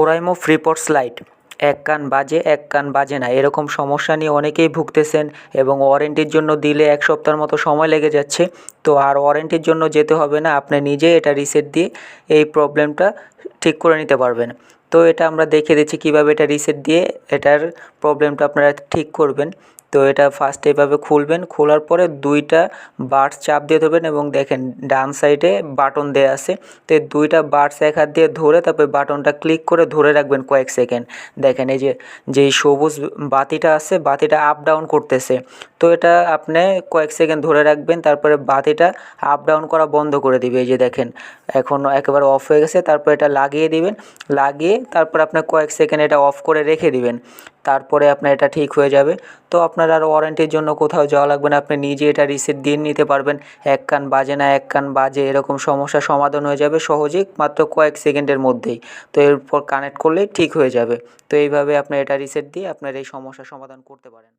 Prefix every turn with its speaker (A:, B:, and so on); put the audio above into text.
A: Oraimo ফ্রিপডস light এক কান বাজে, এক কান বাজে না। এরকম সমস্যা নিয়ে অনেকেই ভুগতেছেন এবং ওয়ারেন্টির জন্য দিলে এক সপ্তাহের মতো সময় লেগে যাচ্ছে। তো আর ওয়ারেন্টির জন্য যেতে হবে না, আপনি নিজে এটা রিসেট দিয়ে এই প্রবলেমটা ঠিক করে নিতে পারবেন। তো এটা আমরা দেখে দিচ্ছি কীভাবে এটা রিসেট দিয়ে এটার প্রবলেমটা আপনারা ঠিক করবেন। তো এটা ফার্স্ট এভাবে খুলবেন, খোলার পরে দুইটা বাটস চাপ দিয়ে ধরবেন এবং দেখেন ডান সাইডে বাটন দেওয়া আছে। তো এই দুইটা বাটস এক হাত দিয়ে ধরে তারপরে বাটনটা ক্লিক করে ধরে রাখবেন কয়েক সেকেন্ড দেখেন এই যে, যেই সবুজ বাতিটা আছে, বাতিটা আপ ডাউন করতেছে। তো এটা আপনি কয়েক সেকেন্ড ধরে রাখবেন, তারপরে বাতিটা আপ ডাউন করা বন্ধ করে দিবে। এই যে দেখেন, এখন একেবারে অফ হয়ে গেছে, তারপর এটা লাগিয়ে দিবেন। লাগিয়ে তারপর আপনার কয়েক সেকেন্ড এটা অফ করে রেখে দিবেন। তারপরে আপনার এটা ঠিক হয়ে যাবে। তো আপনার আর ওয়ারেন্টির জন্য কোথাও যাওয়া লাগবে না। আপনি নিজে এটা রিসিট দিয়ে নিতে পারবেন। এক কান বাজে না, এক কান বাজে এরকম সমস্যা সমাধান হয়ে যাবে সহজেই মাত্র কয়েক সেকেন্ডের মধ্যেই। তো এরপর কানেক্ট করলে ঠিক হয়ে যাবে। তো এইভাবে আপনার এটা রিসেট দিয়ে আপনার এই সমস্যার সমাধান করতে পারেন।